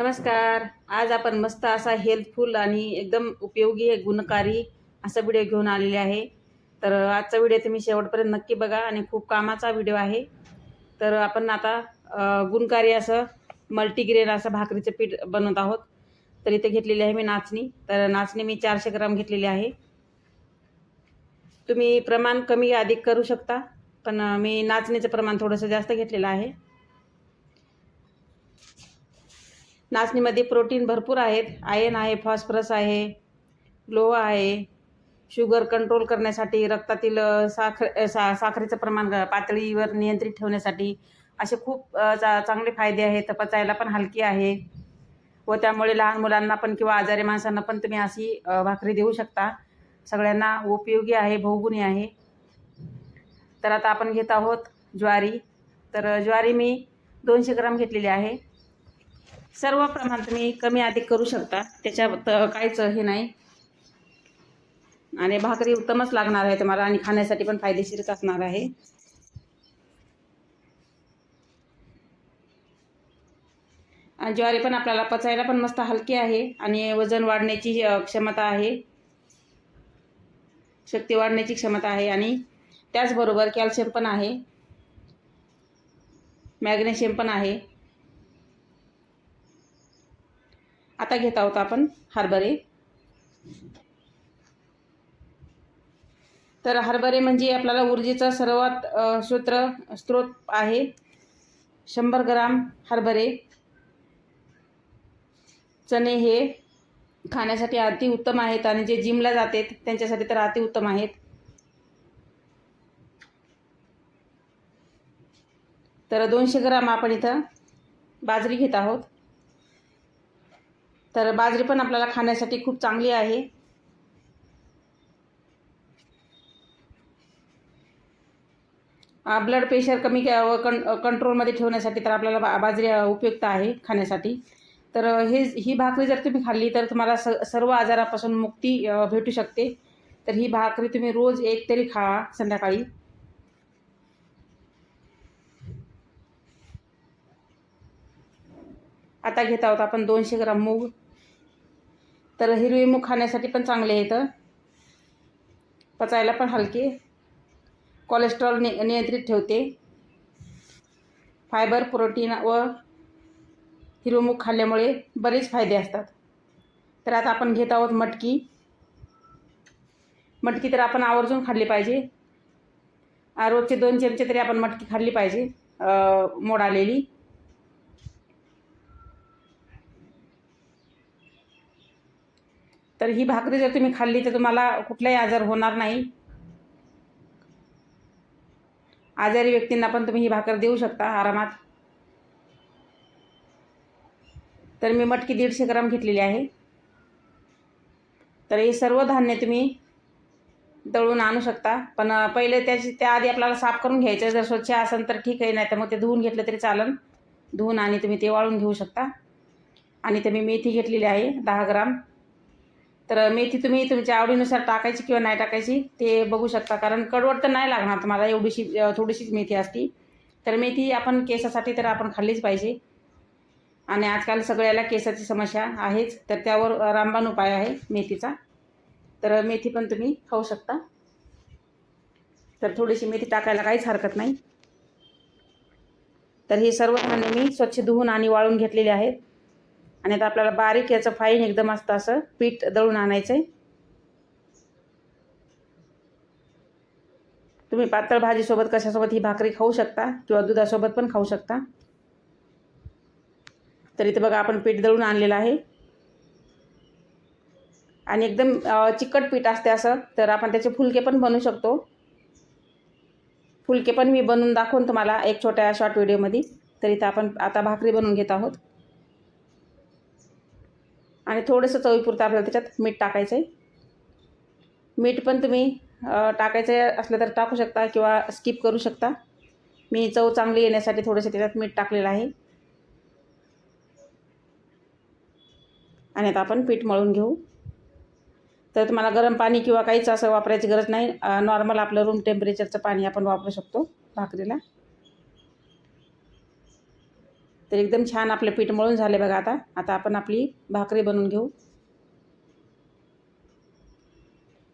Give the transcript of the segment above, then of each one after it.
नमस्कार. आज आपण मस्त असा हेल्थफुल आणि एकदम उपयोगी गुणकारी असा व्हिडिओ घेऊन आलेले आहे. तर आजचा व्हिडिओ तुम्ही शेवटपर्यंत नक्की बघा आणि खूप कामाचा व्हिडिओ आहे. तर आपण आता गुणकारी असं मल्टीग्रेन असं भाकरीचं पीठ बनवत आहोत. तर इथे घेतलेली आहे मी नाचणी. तर नाचणी मी चारशे ग्राम घेतलेली आहे. तुम्ही प्रमाण कमी अधिक करू शकता पण मी नाचणीचं प्रमाण थोडंसं जास्त घेतलेलं आहे. नाचणीमध्ये प्रोटीन भरपूर आहेत. आयन आहे फॉस्फरस आहे लोह आहे. शुगर कंट्रोल करण्यासाठी रक्तातील साखर सा साखरेचं प्रमाण पातळीवर नियंत्रित ठेवण्यासाठी असे खूप चा चांगले फायदे आहेत. पचायला पण हलकी आहे. व त्यामुळे लहान मुलांना पण किंवा आजारी माणसांना पण तुम्ही अशी भाकरी देऊ शकता. सगळ्यांना उपयोगी आहे बहुगुणी आहे. तर आता आपण घेत आहोत ज्वारी. तर ज्वारी मी दोनशे ग्राम घेतलेली आहे. सर्व प्रमाण तुम्ही कमी अधिक करू शकता. त्याच्यात काहीच हे नाही. आणि भाकरी उत्तमच लागणार आहे तुम्हाला आणि खाण्यासाठी पण फायदेशीरच असणार आहे. आणि ज्वारी पण आपल्याला पचायला पण मस्त हलकी आहे आणि वजन वाढण्याची क्षमता आहे. शक्ती वाढण्याची क्षमता आहे आणि त्याचबरोबर कॅल्शियम पण आहे. मॅग्नेशियम पण आहे. आता घेत आहोत आपण हरभरे. तर हरभरे म्हणजे आपल्याला ऊर्जेचा सर्वात सूत्र स्रोत आहे. शंभर ग्राम हरभरे. चणे हे खाण्यासाठी अतिउत्तम आहेत आणि जे जिमला जातात त्यांच्यासाठी तर अतिउत्तम आहेत. तर दोनशे ग्राम आपण इथं बाजरी घेत आहोत. तर बाजरी पण आपल्याला खाण्यासाठी खूप चांगली आहे. ब्लड प्रेशर कमी कं कंट्रोलमध्ये ठेवण्यासाठी तर आपल्याला बा बाजरी उपयुक्त आहे खाण्यासाठी. तर हे ही भाकरी जर तुम्ही खाल्ली तर तुम्हाला स सर्व आजारापासून मुक्ती भेटू शकते. तर ही भाकरी तुम्ही रोज एक तरी खा संध्याकाळी. आता घेत आहोत आपण दोनशे ग्राम मूग. तर हिरवी मूग खाण्यासाठी पण चांगले आहेत पचायला पण हलके. कोलेस्ट्रॉल नि नियंत्रित ठेवते. फायबर प्रोटीन व हिरवी मूग खाल्ल्यामुळे बरेच फायदे असतात. तर आता आपण घेत आहोत मटकी. मटकी तर आपण आवर्जून खाल्ली पाहिजे. आ, रोजचे दोन चमचे तरी आपण मटकी खाल्ली पाहिजे. मोड आलेली. तर ही भाकरी जर तुम्ही खाल्ली तर तुम्हाला कुठलाही आजार होणार नाही. आजारी व्यक्तींना पण तुम्ही ही भाकर देऊ शकता आरामात. तर मी मटकी दीडशे ग्राम घेतलेली आहे. तर हे सर्व धान्य तुम्ही दळून आणू शकता. पण पहिले त्याची त्याआधी आपल्याला साफ करून घ्यायचं जर स्वच्छ असेल तर ठीक आहे नाही तर मग ते धुवून घेतलं तरी चालेल धुवून आणि तुम्ही ते वाळून घेऊ शकता. आणि ते मी मेथी घेतलेली आहे दहा ग्राम. तर मेथी तुम्ही तुमच्या आवडीनुसार टाकायची किंवा नाही टाकायची ते बघू शकता. कारण कडवट तर नाही लागणार तुम्हाला एवढीशी थोडीशीच मेथी असती. तर मेथी आपण केसासाठी तर आपण खाल्लीच पाहिजे. आणि आजकाल सगळ्याला केसाची समस्या आहेच तर त्यावर रामबाण उपाय आहे मेथीचा. तर मेथी पण तुम्ही खाऊ शकता. तर थोडीशी मेथी टाकायला काहीच हरकत नाही. तर हे सर्व धान्य मी स्वच्छ धुवून आणि वाळून घेतलेले आहेत. आणि आता आपल्याला बारीक याचं फाईन एकदम असतं असं पीठ दळून आणायचं आहे तुम्ही पातळ भाजीसोबत कशासोबत ही भाकरी खाऊ शकता किंवा दुधासोबत पण खाऊ शकता. तर इथे बघा आपण पीठ दळून आणलेलं आहे. आणि एकदम चिकट पीठ असते असं तर आपण त्याचे फुलके पण बनवू शकतो. फुलके पण मी बनवून दाखवून तुम्हाला एक छोट्या शॉर्ट व्हिडिओमध्ये तर इथं आपण आता भाकरी बनवून घेत आहोत. आणि थोडंसं चवीपुरतं आपल्याला त्याच्यात मीठ टाकायचं आहे. मीठ पण तुम्ही अ, टाकायचं असलं तर टाकू शकता किंवा स्किप करू शकता. मी चव चांगली येण्यासाठी थोडंसं त्याच्यात मीठ टाकलेलं आहे. आणि आता आपण पीठ मळून घेऊ. तर तुम्हाला गरम पाणी किंवा काहीच असं वापरायची गरज नाही. नॉर्मल आपलं रूम टेम्परेचरचं पाणी आपण वापरू शकतो भाकरीला. तर एकदम छान आपलं पीठ मळून झाले बघा आता. आता आपण आपली भाकरी बनवून घेऊ.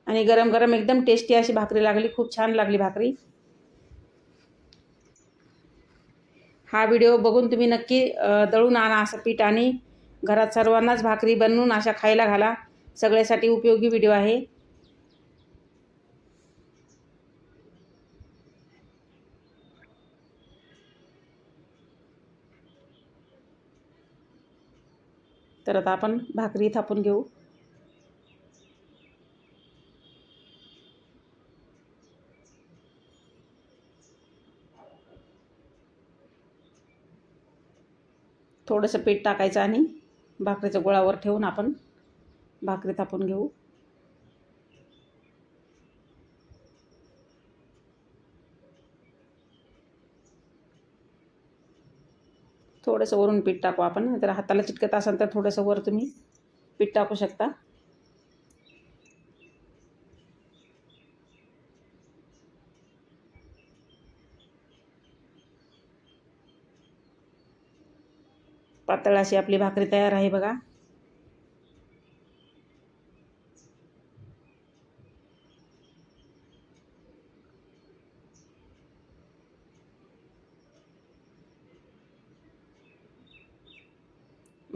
आणि गरम गरम एकदम टेस्टी अशी भाकरी लागली. खूप छान लागली भाकरी. हा व्हिडिओ बघून तुम्ही नक्की दळून आणा असं पीठ आणि घरात सर्वांनाच भाकरी बनवून अशा खायला घाला. सगळ्यासाठी उपयोगी व्हिडिओ आहे. तर आता आपण भाकरी थापून घेऊ. थोडंसं पीठ टाकायचं आणि भाकरीच्या गोळावर ठेवून आपण भाकरी थापून घेऊ. थोडंसं वरून पीठ टाकू आपण. जर हाताला चिटकत असाल तर थोडंसं वर तुम्ही पीठ टाकू शकता. पातळ अशी आपली भाकरी तयार आहे बघा.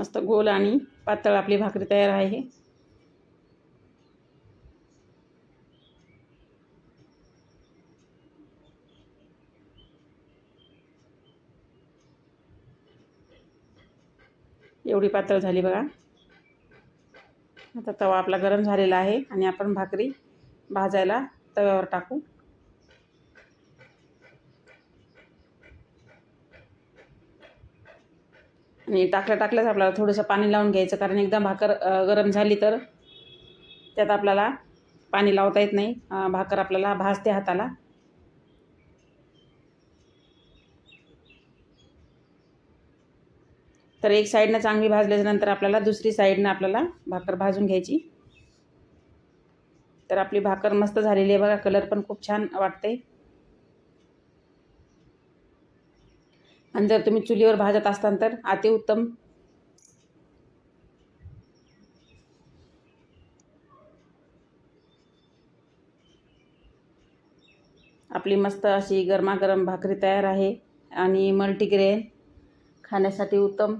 मस्त गोल आणि पातळ आपली भाकरी तयार आहे. एवढी पातळ झाली बघा. आता तवा आपला गरम झालेला आहे आणि आपण भाकरी भाजायला तव्यावर टाकू. आणि टाकल्या टाकल्याच आपल्याला थोडंसं पाणी लावून घ्यायचं कारण एकदा भाकर गरम झाली तर त्यात आपल्याला पाणी लावता येत नाही. भाकर आपल्याला भाजते हाताला. तर एक साईडनं चांगली भाजल्याच्यानंतर आपल्याला दुसरी साईडनं आपल्याला भाकर भाजून घ्यायची. तर आपली भाकर मस्त झालेली आहे बघा कलर पण खूप छान वाटते आणि जर तुम्ही चुलीवर भाजत असताल तर अतिउत्तम आपली मस्त अशी गरमागरम भाकरी तयार आहे आणि मल्टीग्रेन खाण्यासाठी उत्तम.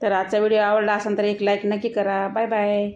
तर आजचा व्हिडिओ आवडला असेल तर एक लाईक नक्की करा. Bye bye